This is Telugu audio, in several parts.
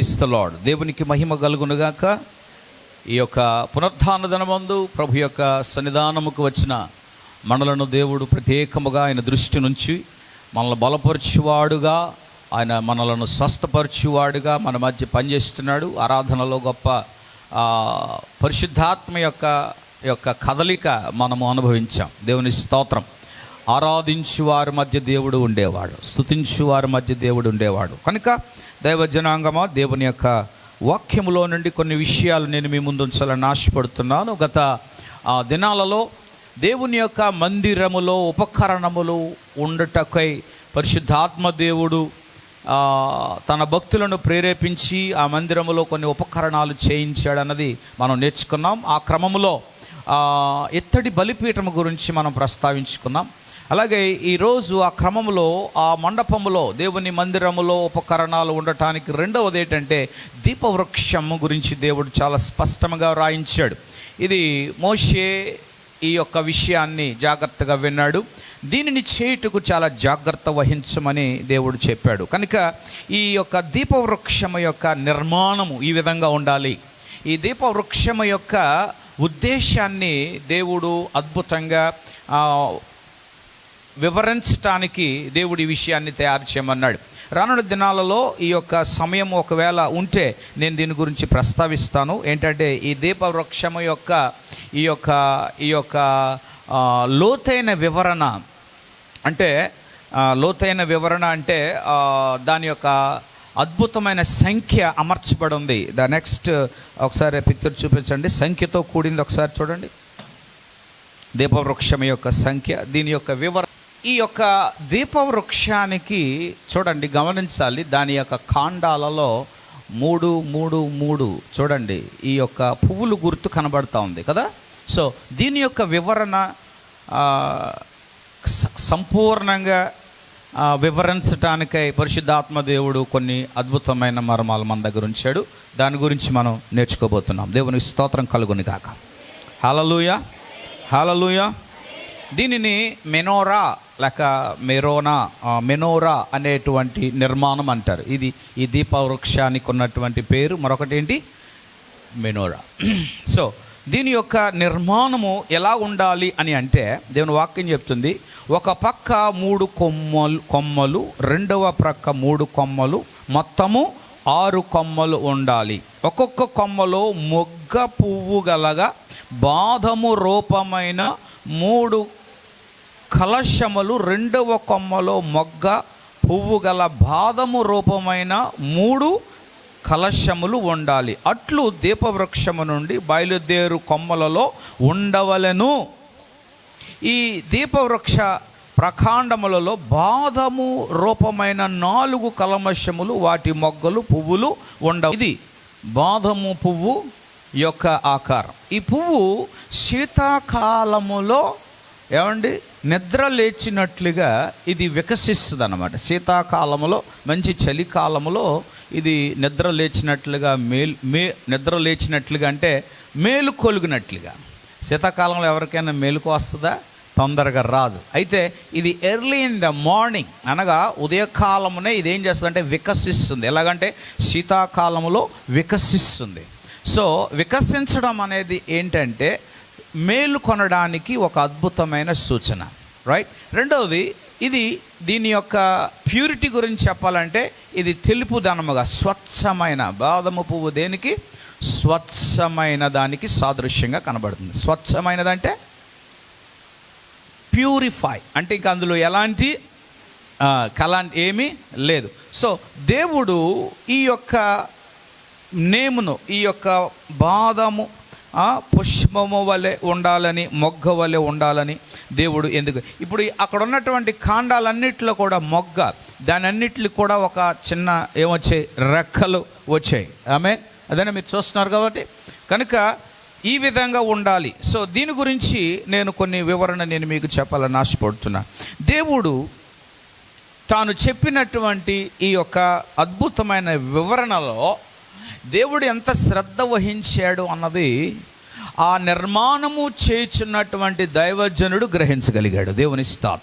ఇస్తలాడు దేవునికి మహిమ కలుగునుగాక. ఈ యొక్క పునరుత్థాన దినమందు ప్రభు యొక్క సన్నిధానముకు వచ్చిన మనలను దేవుడు ప్రత్యేకముగా ఆయన దృష్టి నుంచి మనల్ని బలపరచువాడుగా ఆయన మనలను స్వస్థపరచువాడుగా మన మధ్య పనిచేస్తున్నాడు. ఆరాధనలో గొప్ప పరిశుద్ధాత్మ యొక్క యొక్క కదలిక మనము అనుభవించాం. దేవుని స్తోత్రం. ఆరాధించు వారి మధ్య దేవుడు ఉండేవాడు. స్తుతించు వారి మధ్య దేవుడు ఉండేవాడు. కనుక దైవ జనాంగమా దేవుని యొక్క వాక్యములో నుండి కొన్ని విషయాలు నేను మీ ముందు ఉంచాలని ఆశపడుతున్నాను. గత ఆ, దినాలలో దేవుని యొక్క మందిరములో ఉపకరణములు ఉండటకై పరిశుద్ధాత్మ దేవుడు తన భక్తులను ప్రేరేపించి ఆ మందిరములో కొన్ని ఉపకరణాలు చేయించాడన్నది మనం నేర్చుకున్నాం. ఆ క్రమములో ఎత్తడి ఇత్తడి బలిపీఠం గురించి మనం ప్రస్తావించుకున్నాం. అలాగే ఈరోజు ఆ క్రమంలో ఆ మండపములో దేవుని మందిరములో ఉపకరణాలు ఉండటానికి రెండవది ఏంటంటే దీపవృక్షము గురించి దేవుడు చాలా స్పష్టంగా రాయించాడు. ఇది మోషే ఈ యొక్క విషయాన్ని జాగ్రత్తగా విన్నాడు. దీనిని చేయుటకు చాలా జాగ్రత్త వహించమని దేవుడు చెప్పాడు. కనుక ఈ యొక్క దీపవృక్షము యొక్క నిర్మాణము ఈ విధంగా ఉండాలి. ఈ దీపవృక్షము యొక్క ఉద్దేశాన్ని దేవుడు అద్భుతంగా వివరించటానికి దేవుడి విషయాన్ని తయారు చేయమన్నాడు. రానున్న దినాలలో ఈ యొక్క సమయం ఒకవేళ ఉంటే నేను దీని గురించి ప్రస్తావిస్తాను. ఏంటంటే ఈ దీపవృక్షము యొక్క ఈ యొక్క ఈ యొక్క లోతైన వివరణ అంటే లోతైన వివరణ అంటే దాని యొక్క అద్భుతమైన సంఖ్య అమర్చబడి ఉంది ద నెక్స్ట్ ఒకసారి పిక్చర్ చూపించండి. సంఖ్యతో కూడింది ఒకసారి చూడండి. దీపవృక్షం యొక్క సంఖ్య దీని యొక్క వివరణ ఈ యొక్క దీపవృక్షానికి చూడండి గమనించాలి. దాని యొక్క కాండాలలో మూడు మూడు మూడు చూడండి. ఈ యొక్క పువ్వులు గుర్తు కనబడతా ఉంది కదా? సో దీని యొక్క వివరణ సంపూర్ణంగా వివరించటానికై పరిశుద్ధాత్మ దేవుడు కొన్ని అద్భుతమైన మర్మాలు మన దగ్గర ఉంచాడు. దాని గురించి మనం నేర్చుకోబోతున్నాం. దేవునికి స్తోత్రం కలుగుని కాక హలలుయ. హలలుయ. దీనిని మెనోరా లేక మెరోనా మెనోరా అనేటువంటి నిర్మాణం అంటారు. ఇది ఈ దీపవృక్షానికి ఉన్నటువంటి పేరు. మరొకటి ఏంటి మెనోరా. సో దీని యొక్క నిర్మాణము ఎలా ఉండాలి అని అంటే దేవుని వాక్యం చెప్తుంది ఒక పక్క మూడు కొమ్మలు కొమ్మలు రెండవ ప్రక్క మూడు కొమ్మలు మొత్తము ఆరు కొమ్మలు ఉండాలి. ఒక్కొక్క కొమ్మలో మొగ్గ పువ్వు గలగా బాధము రూపమైన మూడు కలశములు రెండవ కొమ్మలో మొగ్గ పువ్వు గల బాదము రూపమైన మూడు కలశములు ఉండాలి. అట్లు దీపవృక్షము నుండి బయలుదేరు కొమ్మలలో ఉండవలెను. ఈ దీపవృక్ష ప్రకాండములలో బాదము రూపమైన నాలుగు కలమశములు వాటి మొగ్గలు పువ్వులు ఉండవు. ఇది బాదము పువ్వు యొక్క ఆకారం. ఈ పువ్వు శీతాకాలములో ఏమండి? నిద్ర లేచినట్లుగా ఇది వికసిస్తుంది అనమాట శీతాకాలంలో మంచి చలికాలంలో ఇది నిద్ర లేచినట్లుగా మేలు మే నిద్ర లేచినట్లుగా అంటే మేలు కొలుగునట్లుగా. శీతాకాలంలో ఎవరికైనా మేలుకు వస్తుందా? తొందరగా రాదు. అయితే ఇది ఎర్లీ ఇన్ ద మార్నింగ్ అనగా ఉదయకాలమునే ఇది ఏం చేస్తుందంటే వికసిస్తుంది. ఎలాగంటే శీతాకాలంలో వికసిస్తుంది. సో వికసించడం అనేది ఏంటంటే మేలు కొనడానికి ఒక అద్భుతమైన సూచన రైట్ రెండవది ఇది దీని యొక్క ప్యూరిటీ గురించి చెప్పాలంటే ఇది తెలుపుదనముగా స్వచ్ఛమైన బాదము పువ్వు దేనికి? స్వచ్ఛమైన దానికి సాదృశ్యంగా కనబడుతుంది. స్వచ్ఛమైనదంటే ప్యూరిఫై అంటే ఇంక అందులో ఎలాంటి ఆ, కలాంటి ఏమీ లేదు. సో దేవుడు ఈ యొక్క నేమును ఈ యొక్క బాదము ఆ, పుష్పము వలె ఉండాలని మొగ్గ వలె ఉండాలని దేవుడు ఎందుకు? ఇప్పుడు అక్కడ ఉన్నటువంటి కాండాలన్నిటిలో కూడా మొగ్గ దాని అన్నిటికి కూడా ఒక చిన్న ఏమొచ్చాయి రెక్కలు వచ్చాయి. ఆమె అదేనా మీరు చూస్తున్నారు కాబట్టి? కనుక ఈ విధంగా ఉండాలి. సో దీని గురించి నేను కొన్ని వివరణ నేను మీకు చెప్పాలని ఆశపడుతున్నా. దేవుడు తాను చెప్పినటువంటి ఈ యొక్క అద్భుతమైన వివరణలో దేవుడు ఎంత శ్రద్ధ వహించాడు అన్నది ఆ నిర్మాణము చేయుచున్నటువంటి దైవజనుడు గ్రహించగలిగాడు. దేవుని స్థాత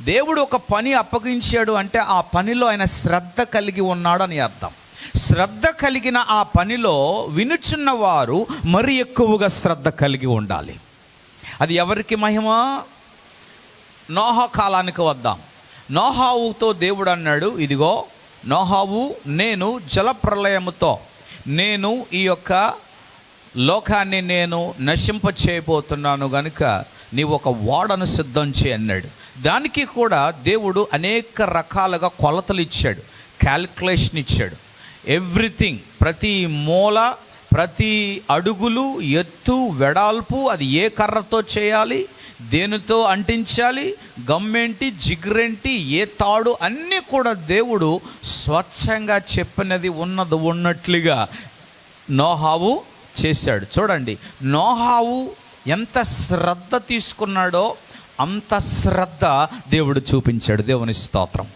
దేవుడు ఒక పని అప్పగించాడు అంటే ఆ పనిలో ఆయన శ్రద్ధ కలిగి ఉన్నాడు అని అర్థం. శ్రద్ధ కలిగిన ఆ పనిలో వినుచున్న వారు మరి ఎక్కువగా శ్రద్ధ కలిగి ఉండాలి. అది ఎవరికి మహిమ? నోహ కాలానికి వద్దాం. నోహావుతో దేవుడు అన్నాడు ఇదిగో నోహావు నేను జలప్రలయముతో నేను ఈ యొక్క లోకాన్ని నేను నశింప చేయబోతున్నాను గనుక నీవు ఒక ఓడను సిద్ధం చేయి అన్నాడు. దానికి కూడా దేవుడు అనేక రకాలుగా కొలతలు ఇచ్చాడు. క్యాల్కులేషన్ ఇచ్చాడు. ఎవ్రీథింగ్ ప్రతి మూల ప్రతి అడుగులు ఎత్తు వెడల్పు అది ఏ కర్రతో చేయాలి? దేనితో అంటించాలి? గమ్మేంటి జిగురేంటి ఏ తాడు అన్నీ కూడా దేవుడు స్వచ్ఛంగా చెప్పినది ఉన్నది ఉన్నట్లుగా నోహావు చేశాడు. చూడండి నోహావు ఎంత శ్రద్ధ తీసుకున్నాడో అంత శ్రద్ధ దేవుడు చూపించాడు. దేవుని స్తోత్రం.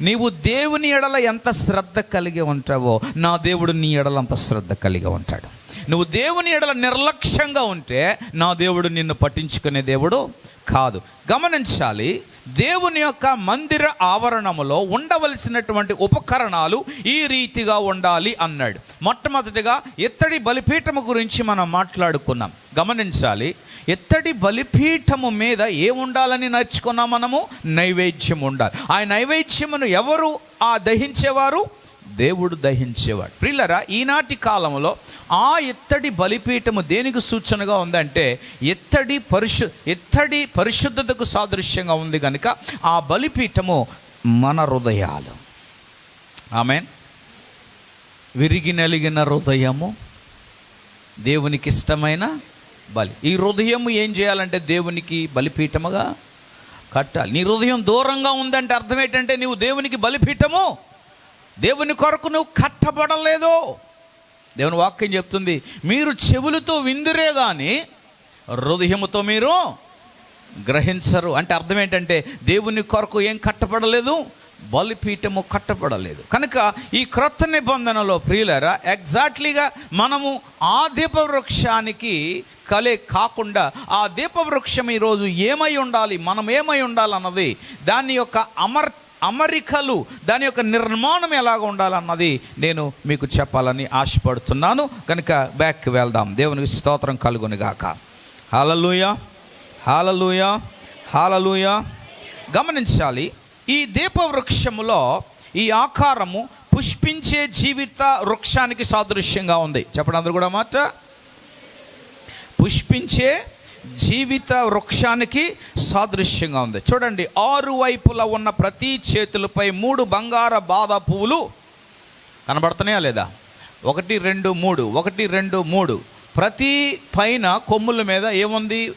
నీవు దేవుని ఎడల ఎంత శ్రద్ధ కలిగి ఉంటావో నా దేవుడు నీ ఎడల అంత శ్రద్ధ కలిగి ఉంటాడు. నువ్వు దేవుని ఎడల నిర్లక్ష్యంగా ఉంటే నా దేవుడు నిన్ను పట్టించుకునే దేవుడు కాదు. గమనించాలి దేవుని యొక్క మందిర ఆవరణములో ఉండవలసినటువంటి ఉపకరణాలు ఈ రీతిగా ఉండాలి అన్నాడు. మొట్టమొదటిగా ఎత్తడి బలిపీఠము గురించి మనం మాట్లాడుకున్నాం. గమనించాలి ఎత్తడి బలిపీఠము మీద ఏముండాలని నేర్చుకున్నాం మనము? నైవేద్యం ఉండాలి. ఆ నైవేద్యమును ఎవరు ఆ దహించేవారు? దేవుడు దహించేవాడు. ప్రిల్లరా ఈనాటి కాలంలో ఆ ఎత్తడి బలిపీఠము దేనికి సూచనగా ఉందంటే ఎత్తడి పరిశు ఎత్తడి పరిశుద్ధతకు సాదృశ్యంగా ఉంది కనుక ఆ బలిపీఠము మన హృదయాలు. ఆమె విరిగి నలిగిన హృదయము దేవునికి ఇష్టమైన బలి. ఈ హృదయం ఏం చేయాలంటే దేవునికి బలిపీఠముగా కట్టాలి. నీ హృదయం దూరంగా ఉందంటే అర్థం ఏంటంటే నీవు దేవునికి బలిపీఠము దేవుని కొరకు నువ్వు కట్టబడలేదో. దేవుని వాక్యం చెప్తుంది మీరు చెవులతో విందురే కానీ హృదయముతో మీరు గ్రహించరు. అంటే అర్థం ఏంటంటే దేవుని కొరకు ఏం కట్టబడలేదు బలిపీఠము కట్టబడలేదు. కనుక ఈ క్రొత్త నిబంధనలో ప్రియులరా ఎగ్జాక్ట్లీగా మనము ఆ దీపవృక్షానికి కలే కాకుండా ఆ దీపవృక్షం ఈరోజు ఏమై ఉండాలి మనం ఏమై ఉండాలన్నది దాని యొక్క అమర్ అమరికలు దాని యొక్క నిర్మాణం ఎలాగ ఉండాలన్నది నేను మీకు చెప్పాలని ఆశపడుతున్నాను. కనుక బ్యాక్కి వెళ్దాం. దేవునికి స్తోత్రం కలుగుని గాక. హాలలుయ హాలలుయ హాలలుయ గమనించాలి ఈ దీపవృక్షములో ఈ ఆకారము పుష్పించే జీవిత వృక్షానికి సాదృశ్యంగా ఉంది. చెప్పండి అందరూ కూడా మాట. పుష్పించే జీవిత వృక్షానికి సాదృశ్యంగా ఉంది. చూడండి ఆరు వైపులా ఉన్న ప్రతి చేతులపై మూడు బంగార బాధ పువ్వులు కనబడుతున్నాయా లేదా? ఒకటి రెండు మూడు ఒకటి రెండు మూడు. ప్రతి పైన కొమ్ముల మీద ఏముంది?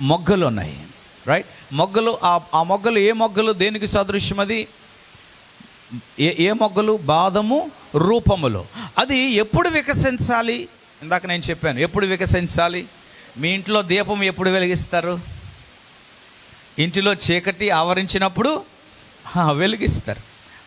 మొగ్గలు ఉన్నాయి. రైట్ మొగ్గలు ఆ మొగ్గలు ఏ మొగ్గలు దేనికి సదృశ్యం అది? ఏ ఏ మొగ్గలు? బాదము రూపములో. అది ఎప్పుడు వికసించాలి? ఇందాక నేను చెప్పాను ఎప్పుడు వికసించాలి? మీ ఇంట్లో దీపం ఎప్పుడు వెలిగిస్తారు? ఇంటిలో చీకటి ఆవరించినప్పుడు వెలిగిస్తారు.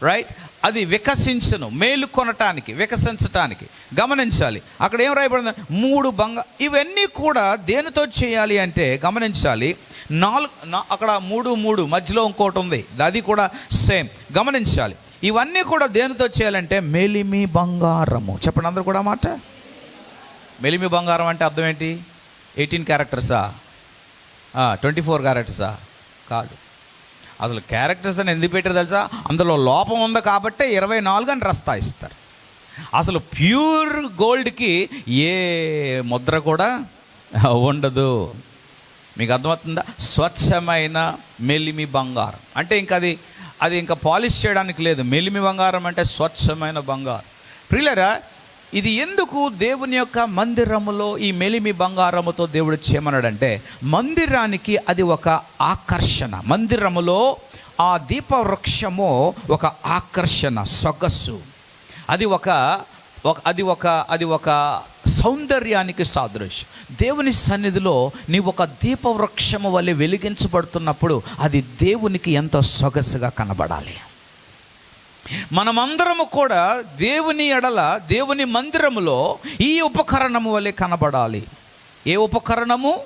రైట్ అది వికసించను మేలు కొనటానికి వికసించటానికి. గమనించాలి. అక్కడ ఏం రాయబడింది? మూడు బంగ ఇవన్నీ కూడా దేనితో చేయాలి అంటే గమనించాలి. నాలుగు అక్కడ మూడు మూడు మధ్యలో ఇంకోటి ఉంది. అది కూడా సేమ్. గమనించాలి. ఇవన్నీ కూడా దేనితో చేయాలంటే మెలిమి బంగారము. చెప్పండి అందరు కూడా మాట. మెలిమి బంగారం అంటే అర్థం ఏంటి? ఎయిటీన్ క్యారెక్టర్సా? ట్వంటీ ఫోర్ క్యారెక్టర్సా? కాదు. అసలు క్యారెక్టర్స్ అని ఎందుకు పెట్టారు తెలుసా? అందులో లోపం ఉంది కాబట్టే ఇరవై నాలుగు అని రస్తా ఇస్తారు. అసలు ప్యూర్ గోల్డ్కి ఏ ముద్ర కూడా ఉండదు. మీకు అర్థమవుతుందా? స్వచ్ఛమైన మెలిమి బంగారం. అంటే ఇంకా అది అది ఇంకా పాలిష్ చేయడానికి లేదు. మెలిమి బంగారం అంటే స్వచ్ఛమైన బంగారం. ప్రియులరా ఇది ఎందుకు దేవుని యొక్క మందిరములో ఈ మెలిమి బంగారముతో దేవుడు చేయమన్నాడంటే మందిరానికి అది ఒక ఆకర్షణ. మందిరములో ఆ దీపవృక్షము ఒక ఆకర్షణ సొగసు అది ఒక అది ఒక అది ఒక సౌందర్యానికి సాదృశ్యం. దేవుని సన్నిధిలో నీవు ఒక దీపవృక్షము వలె వెలిగించబడుతున్నప్పుడు అది దేవునికి ఎంతో సొగసుగా కనబడాలి. మనమందరము కూడా దేవుని ఎడల దేవుని మందిరములో ఈ ఉపకరణము వలె కనబడాలి. ఏ ఉపకరణము?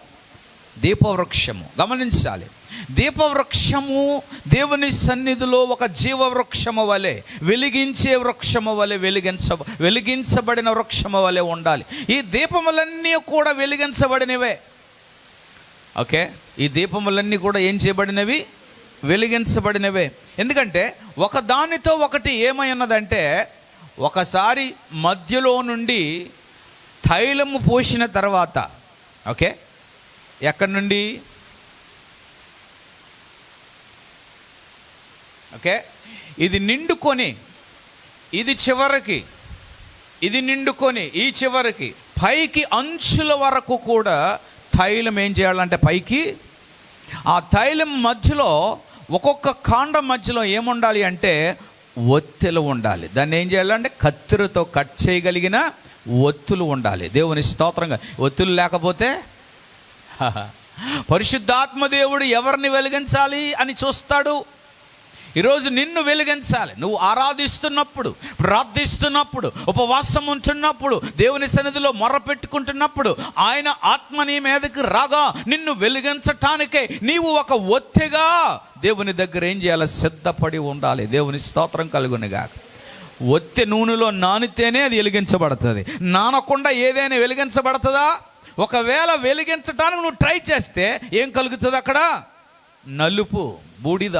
దీపవృక్షము. గమనించాలి. దీపవృక్షము దేవుని సన్నిధిలో ఒక జీవవృక్షము వలె వెలిగించే వృక్షము వలె వెలిగించ వెలిగించబడిన వృక్షము వలె ఉండాలి. ఈ దీపములన్నీ కూడా వెలిగించబడినవే. ఓకే? ఈ దీపములన్నీ కూడా ఏం చేయబడినవి? వెలిగించబడినవే. ఎందుకంటే ఒక దానితో ఒకటి ఏమై ఉన్నదంటే ఒకసారి మధ్యలో నుండి తైలము పోసిన తర్వాత ఓకే? ఎక్కడి నుండి? ఓకే? ఇది నిండుకొని ఇది చివరికి ఇది నిండుకొని ఈ చివరికి పైకి అంచుల వరకు కూడా తైలం ఏం చేయాలంటే పైకి ఆ తైలం మధ్యలో ఒక్కొక్క కాండం మధ్యలో ఏముండాలి అంటే ఒత్తిలు ఉండాలి. దాన్ని ఏం చేయాలంటే కత్తిరితో కట్ చేయగలిగిన ఒత్తులు ఉండాలి. దేవుని స్తోత్రంగా. ఒత్తులు లేకపోతే పరిశుద్ధాత్మ దేవుడు ఎవరిని వెలిగించాలి అని చూస్తాడు? ఈరోజు నిన్ను వెలిగించాలి. నువ్వు ఆరాధిస్తున్నప్పుడు ప్రార్థిస్తున్నప్పుడు ఉపవాసం ఉంటున్నప్పుడు దేవుని సన్నిధిలో మొరపెట్టుకుంటున్నప్పుడు ఆయన ఆత్మ నీ మీదకి రాగా నిన్ను వెలిగించటానికే నీవు ఒక ఒత్తిగా దేవుని దగ్గర ఏం చేయాలి? సిద్ధపడి ఉండాలి. దేవుని స్తోత్రం కలుగునిగాక. ఒత్తి నూనెలో నానితేనే అది వెలిగించబడుతుంది. నానకుండా ఏదైనా వెలిగించబడుతుందా? ఒకవేళ వెలిగించడానికి నువ్వు ట్రై చేస్తే ఏం కలుగుతుంది అక్కడ? నలుపు బూడిద.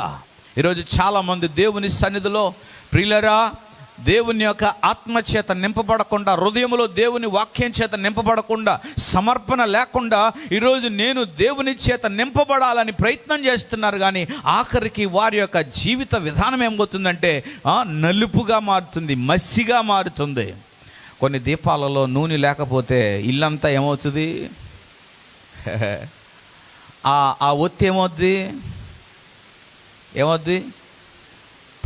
ఈరోజు చాలామంది దేవుని సన్నిధిలో ప్రియులరా దేవుని యొక్క ఆత్మ చేత నింపబడకుండా హృదయంలో దేవుని వాక్యం చేత నింపబడకుండా సమర్పణ లేకుండా ఈరోజు నేను దేవుని చేత నింపబడాలని ప్రయత్నం చేస్తున్నారు కానీ ఆఖరికి వారి యొక్క జీవిత విధానం ఏమవుతుందంటే నలుపుగా మారుతుంది మసిగా మారుతుంది. కొన్ని దీపాలలో నూనె లేకపోతే ఇల్లంతా ఏమవుతుంది? ఆ ఒత్తి ఏమవుద్ది? ఏమవుద్ది?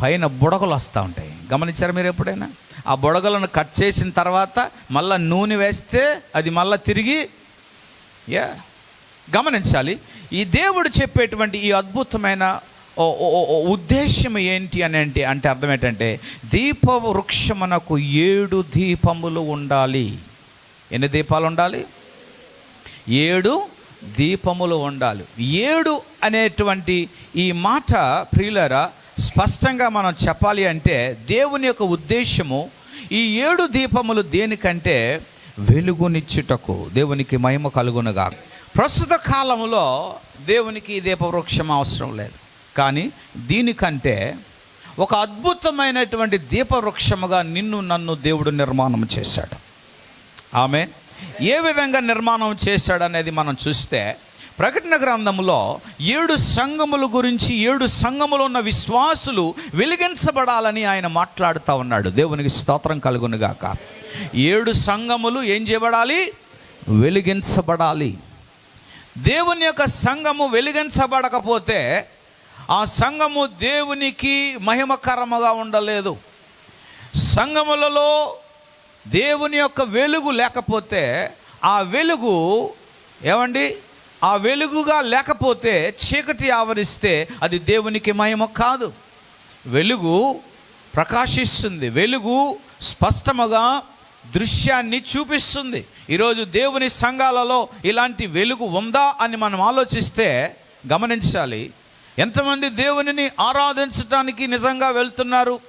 పైన బుడగలు వస్తూ ఉంటాయి. గమనించారు మీరు ఎప్పుడైనా? ఆ బుడగలను కట్ చేసిన తర్వాత మళ్ళా నూనె వేస్తే అది మళ్ళీ తిరిగి యా గమనించాలి. ఈ దేవుడు చెప్పేటువంటి ఈ అద్భుతమైన ఉద్దేశం ఏంటి అని అంటే అంటే అర్థం ఏంటంటే దీప వృక్షమునకు ఏడు దీపములు ఉండాలి. ఎన్ని దీపాలు ఉండాలి? ఏడు దీపములు ఉండాలి. ఏడు అనేటువంటి ఈ మాట ప్రియులరా స్పష్టంగా మనం చెప్పాలి అంటే దేవుని యొక్క ఉద్దేశము ఈ ఏడు దీపములు దేనికంటే వెలుగునిచ్చుటకు దేవునికి మహిమ కలుగునుగా. ప్రస్తుత కాలంలో దేవునికి ఈ దీపవృక్షం అవసరం లేదు. కానీ దీనికంటే ఒక అద్భుతమైనటువంటి దీపవృక్షముగా నిన్ను నన్ను దేవుడు నిర్మాణం చేశాడు. ఆమె ఏ విధంగా నిర్మాణం చేశాడనేది మనం చూస్తే ప్రకటన గ్రంథంలో ఏడు సంఘముల గురించి ఏడు సంఘములు ఉన్న విశ్వాసులు వెలిగించబడాలని ఆయన మాట్లాడుతూ ఉన్నాడు. దేవునికి స్తోత్రం కలుగునుగాక. ఏడు సంఘములు ఏం చేయబడాలి? వెలిగించబడాలి. దేవుని యొక్క సంఘము వెలిగించబడకపోతే ఆ సంఘము దేవునికి మహిమకరముగా ఉండలేదు. సంఘములలో దేవుని యొక్క వెలుగు లేకపోతే ఆ వెలుగు ఏమండి? ఆ వెలుగుగా లేకపోతే చీకటి ఆవరిస్తే అది దేవునికి మహిమ కాదు. వెలుగు ప్రకాశిస్తుంది. వెలుగు స్పష్టముగా దృశ్యాన్ని చూపిస్తుంది. ఈరోజు దేవుని సంఘాలలో ఇలాంటి వెలుగు ఉందా అని మనం ఆలోచిస్తే గమనించాలి. ఎంతమంది దేవునిని ఆరాధించడానికి నిజంగా వెళ్తున్నారు?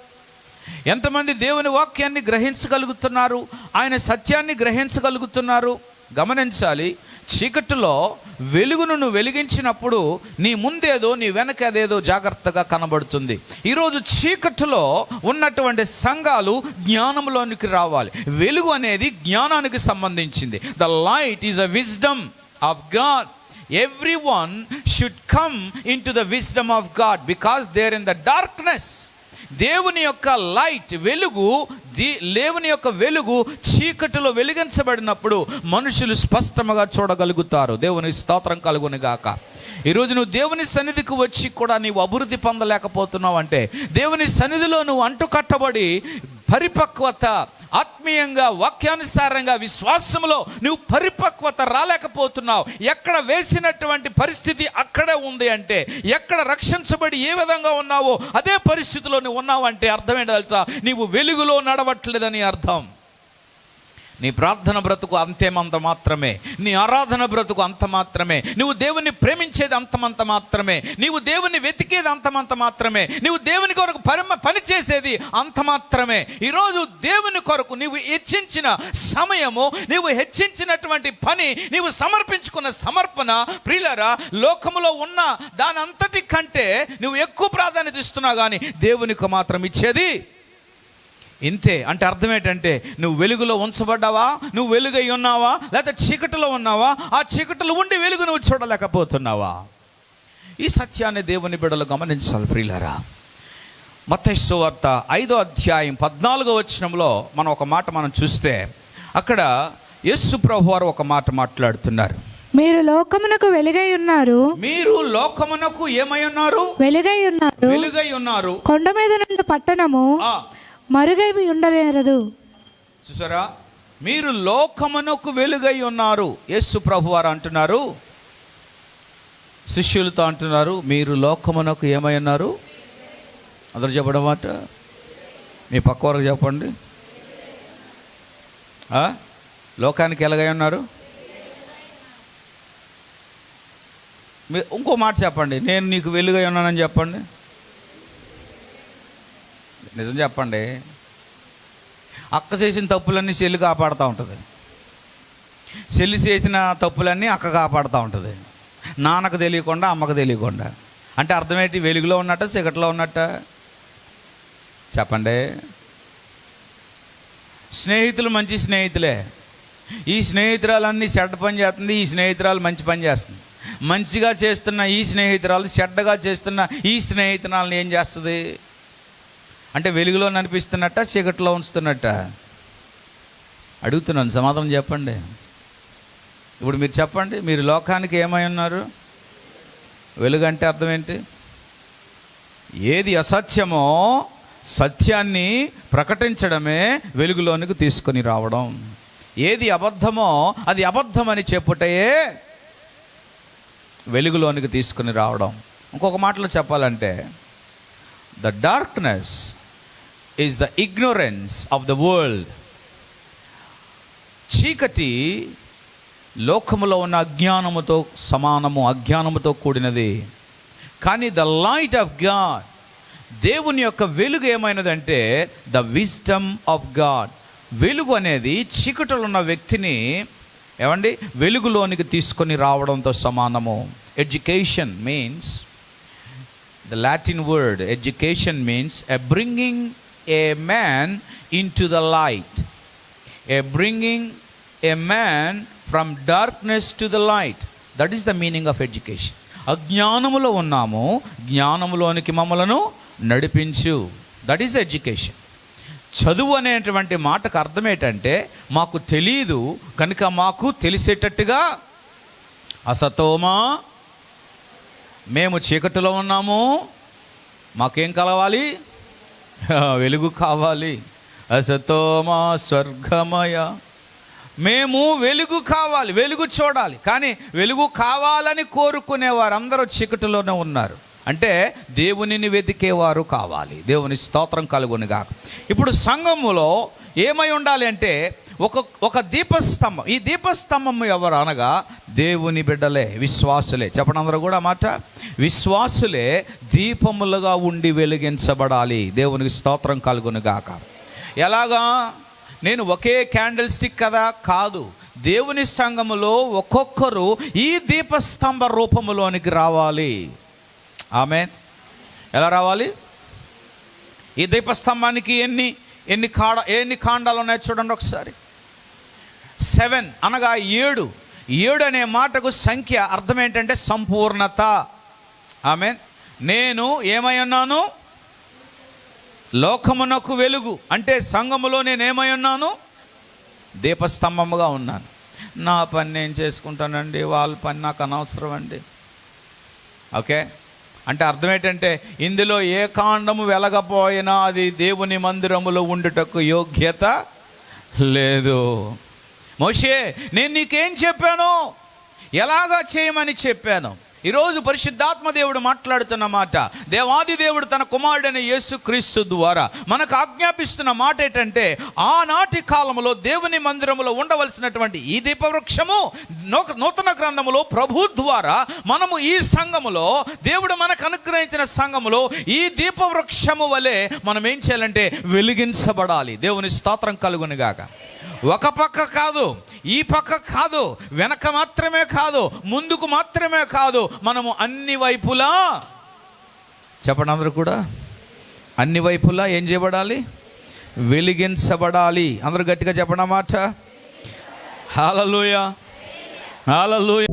ఎంతమంది దేవుని వాక్యాన్ని గ్రహించగలుగుతున్నారు? ఆయన సత్యాన్ని గ్రహించగలుగుతున్నారు? గమనించాలి చీకటిలో వెలుగును నువ్వు వెలిగించినప్పుడు నీ ముందేదో నీ వెనకదేదో జాగ్రత్తగా కనబడుతుంది. ఈరోజు చీకటిలో ఉన్నటువంటి సంఘాలు జ్ఞానంలోనికి రావాలి. వెలుగు అనేది జ్ఞానానికి సంబంధించింది. The light is a wisdom of God everyone should come into the wisdom of God because there in the darkness దేవుని యొక్క లైట్ వెలుగు ది దేవుని యొక్క వెలుగు చీకటిలో వెలిగించబడినప్పుడు మనుషులు స్పష్టంగా చూడగలుగుతారు. దేవుని స్తోత్రం కలుగునిగాక. గాక ఈరోజు నువ్వు దేవుని సన్నిధికి వచ్చి కూడా నీవు అభివృద్ధి పొందలేకపోతున్నావు అంటే దేవుని సన్నిధిలో నువ్వు అంటుకట్టబడి పరిపక్వత ఆత్మీయంగా వాక్యానుసారంగా విశ్వాసంలో నువ్వు పరిపక్వత రాలేకపోతున్నావు. ఎక్కడ వేసినటువంటి పరిస్థితి అక్కడే ఉంది అంటే ఎక్కడ రక్షించబడి ఏ విధంగా ఉన్నావో అదే పరిస్థితిలో నువ్వు ఉన్నావు అంటే అర్థం తెలుసా? నీవు వెలుగులో నడవట్లేదని అర్థం. నీ ప్రార్థన బ్రతుకు అంతేమంత మాత్రమే. నీ ఆరాధన బ్రతుకు అంత మాత్రమే. నువ్వు దేవుని ప్రేమించేది అంతమంత మాత్రమే. నీవు దేవుని వెతికేది అంతమంత మాత్రమే. నీవు దేవుని కొరకు పరమ పని చేసేది అంత మాత్రమే. ఈరోజు దేవుని కొరకు నీవు హెచ్చించిన సమయము నీవు హెచ్చించినటువంటి పని నీవు సమర్పించుకున్న సమర్పణ ప్రియులరా లోకములో ఉన్న దాని అంతటి కంటే నువ్వు ఎక్కువ ప్రాధాన్యత ఇస్తున్నావు కానీ దేవునికి మాత్రం ఇచ్చేది ఇంతే. అంటే అర్థం ఏంటంటే నువ్వు వెలుగులో ఉంచబడ్డావా? నువ్వు వెలుగై ఉన్నావా? లేకపోతే చీకటిలో ఉన్నావా? ఆ చీకటిలో ఉండి వెలుగు నువ్వు చూడలేకపోతున్నావా? ఈ సత్యాన్ని దేవుని బిడలు గమనించాలి ప్రియులరా. మత్తైసు వార్త ఐదో అధ్యాయం పద్నాలుగో వచనంలో మనం ఒక మాట మనం చూస్తే అక్కడ యేసు ప్రభు వారు ఒక మాట మాట్లాడుతున్నారు. మీరు లోకమునకు వెలుగై ఉన్నారు. మీరు లోకమునకు ఏమై ఉన్నారు? వెలుగై ఉన్నారు. వెలుగై ఉన్నారు. కొండ మీద నుండి పట్టణము. ఆ ఉండలేరదు. చూసారా? మీరు లోకమునకు వెలుగై ఉన్నారు. యేసు ప్రభు వారు అంటున్నారు. శిష్యులతో అంటున్నారు మీరు లోకమునకు ఏమై ఉన్నారు? అందరు చెప్పడం మాట? మీ పక్క వరకు చెప్పండి. లోకానికి ఎలాగై ఉన్నారు? మీ ఇంకో మాట చెప్పండి. నేను నీకు వెలుగై ఉన్నానని చెప్పండి. నిజం చెప్పండి. అక్క చేసిన తప్పులన్నీ చెల్లి కాపాడుతూ ఉంటుంది. చెల్లి చేసిన తప్పులన్నీ అక్క కాపాడుతూ ఉంటుంది. నాన్నకు తెలియకుండా అమ్మకు తెలియకుండా. అంటే అర్థమేంటి? వెలుగులో ఉన్నట్ట చీకట్లో ఉన్నట్ట? చెప్పండి. స్నేహితులు మంచి స్నేహితులే. ఈ స్నేహితురాలన్నీ చెడ్డ పని చేస్తుంది ఈ స్నేహితురాలు మంచి పని చేస్తుంది. మంచిగా చేస్తున్న ఈ స్నేహితురాలు చెడ్డగా చేస్తున్న ఈ స్నేహితురాలను ఏం చేస్తుంది? అంటే వెలుగులో అనిపిస్తున్నట్ట చీకట్లో ఉంచుతున్నట్ట? అడుగుతున్నాను సమాధానం చెప్పండి. ఇప్పుడు మీరు చెప్పండి మీరు లోకానికి ఏమై ఉన్నారు? వెలుగు అంటే అర్థం ఏంటి? ఏది అసత్యమో సత్యాన్ని ప్రకటించడమే వెలుగులోనికి తీసుకొని రావడం. ఏది అబద్ధమో అది అబద్ధమని చెప్పుటయే వెలుగులోనికి తీసుకొని రావడం. ఇంకొక మాటలో చెప్పాలంటే the darkness is the ignorance of the world చీకటి లోకములో ఉన్న అజ్ఞానముతో సమానము అజ్ఞానముతో కూడినది. కానీ ద లైట్ ఆఫ్ గాడ్ దేవుని యొక్క వెలుగు ఏమైనదంటే ద విజ్డమ్ ఆఫ్ గాడ్ వెలుగు అనేది చీకటిలో ఉన్న వ్యక్తిని ఏమండి వెలుగులోనికి తీసుకొని రావడంతో సమానము. Education means the Latin word education means a bringing a man into the light, a bringing a man from darkness to the light. That is the meaning of education అజ్ఞానములో ఉన్నాము జ్ఞానములోనికి మమ్మలను నడిపించు. దట్ ఈస్ ఎడ్యుకేషన్ చదువు అనేటువంటి మాటకు అర్థం ఏంటంటే మాకు తెలియదు కనుక మాకు తెలిసేటట్టుగా అసతోమా? మేము చీకటిలో ఉన్నాము మాకేం కలవాలి? వెలుగు కావాలి. అసతోమా స్వర్గమయ. మేము వెలుగు కావాలి వెలుగు చూడాలి. కానీ వెలుగు కావాలని కోరుకునే వారందరూ చీకటిలోనే ఉన్నారు. అంటే దేవునిని వెతికేవారు కావాలి. దేవుని స్తోత్రం కలుగునిగా ఇప్పుడు సంఘములో ఏమై ఉండాలి అంటే ఒక ఒక దీపస్తంభం. ఈ దీపస్తంభం ఎవరు అనగా దేవుని బిడ్డలే విశ్వాసులే. చెప్పండి అందరూ కూడా మాట? విశ్వాసులే దీపములుగా ఉండి వెలిగించబడాలి. దేవునికి స్తోత్రం కలుగునుగాక ఎలాగా? నేను ఒకే క్యాండిల్ స్టిక్ కదా? కాదు. దేవుని సంఘములో ఒక్కొక్కరు ఈ దీపస్తంభ రూపములోనికి రావాలి. ఆమె ఎలా రావాలి? ఈ దీపస్తంభానికి ఎన్ని ఎన్ని కాడ ఎన్ని కాండాలు ఉన్నాయో చూడండి ఒకసారి. సెవెన్ అనగా ఏడు. ఏడు అనే మాటకు సంఖ్య అర్థం ఏంటంటే సంపూర్ణత. ఆమె నేను ఏమై ఉన్నాను? లోకమునకు వెలుగు. అంటే సంఘములో నేను ఏమై ఉన్నాను? దీపస్తంభముగా ఉన్నాను. నా పని నేను చేసుకుంటానండి. వాళ్ళ పని నాకు అనవసరం అండి ఓకే? అంటే అర్థం ఏంటంటే ఇందులో ఏ కాండము వెలగపోయినా అది దేవుని మందిరములో ఉండుటకు యోగ్యత లేదు. మోషే నేను నీకేం చెప్పాను? ఎలాగా చేయమని చెప్పాను? ఈరోజు పరిశుద్ధాత్మ దేవుడు మాట్లాడుతున్న మాట దేవాది దేవుడు తన కుమారుడైన యేసు క్రీస్తు ద్వారా మనకు ఆజ్ఞాపిస్తున్న మాట ఏంటంటే ఆనాటి కాలంలో దేవుని మందిరములో ఉండవలసినటువంటి ఈ దీపవృక్షము నూ- నూతన గ్రంథములో ప్రభు ద్వారా మనము ఈ సంఘములో దేవుడు మనకు అనుగ్రహించిన సంఘములో ఈ దీపవృక్షము వలె మనం ఏం చేయాలంటే వెలిగించబడాలి. దేవుని స్తోత్రం కలుగునిగాక. ఒక పక్క కాదు ఈ పక్క కాదు వెనక మాత్రమే కాదు ముందుకు మాత్రమే కాదు మనము అన్ని వైపులా. చెప్పండి అందరూ కూడా. అన్ని వైపులా ఏం చేయబడాలి? వెలిగించబడాలి. అందరూ గట్టిగా చెప్పడం మాట. హాలలోయ హాలలోయ